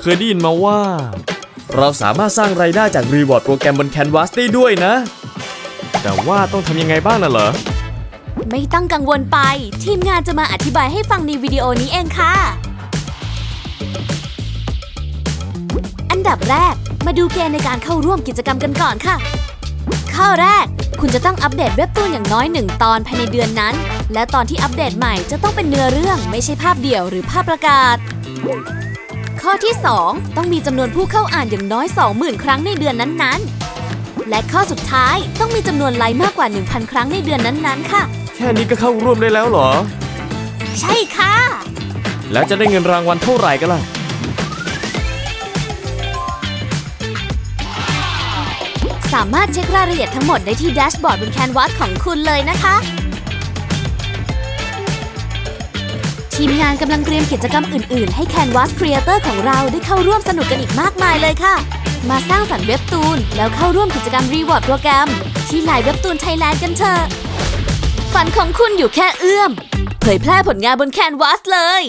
เคยได้ยินมาว่า เราสามารถสร้างไรายได้จากรีวอร์ดโปรแกรมบน Canvas ได้ด้วยนะ แต่ว่าต้องทำยังไงบ้างน่ะเหรอ ไม่ต้องกังวลไป ทีมงานจะมาอธิบายให้ฟังในวิดีโอนี้เองค่ะ อันดับแรกมาดูเกณฑ์ในการเข้าร่วมกิจกรรมกันก่อนค่ะ ข้อแรก คุณจะต้องอัปเดตเว็บตูนอย่างน้อยหนึ่งตอนภายในเดือนนั้น และตอนที่อัปเดตใหม่จะต้องเป็นเนื้อเรื่องไม่ใช่ภาพเดี่ยวหรือภาพประกาศ ข้อที่ 2 ต้องมีจำนวนผู้เข้าอ่านอย่างน้อย 20,000 ครั้งในเดือนนั้นๆ และข้อสุดท้ายต้องมีจำนวนไลค์มากกว่า 1,000 ครั้งในเดือนนั้นๆ ค่ะ แค่นี้ก็เข้าร่วมได้แล้วเหรอ ใช่ค่ะ แล้วจะได้เงินรางวัลเท่าไหร่กันล่ะ สามารถเช็ครายละเอียดทั้งหมดได้ที่แดชบอร์ดบนแคนวาสของคุณเลยนะคะ ทีมงานกำลังเตรียมกิจกรรมอื่น ๆ ให้ Canvas Creator ของเราได้เข้าร่วมสนุกกันอีกมากมายเลยค่ะ มาสร้างสรรค์เว็บตูน แล้วเข้าร่วมกิจกรรม Reward โปรแกรม ที่ไลน์เว็บตูนไทยแลนด์กันเถอะ ฝันของคุณอยู่แค่เอื้อม เผยแพร่ผลงานบน Canvas เลย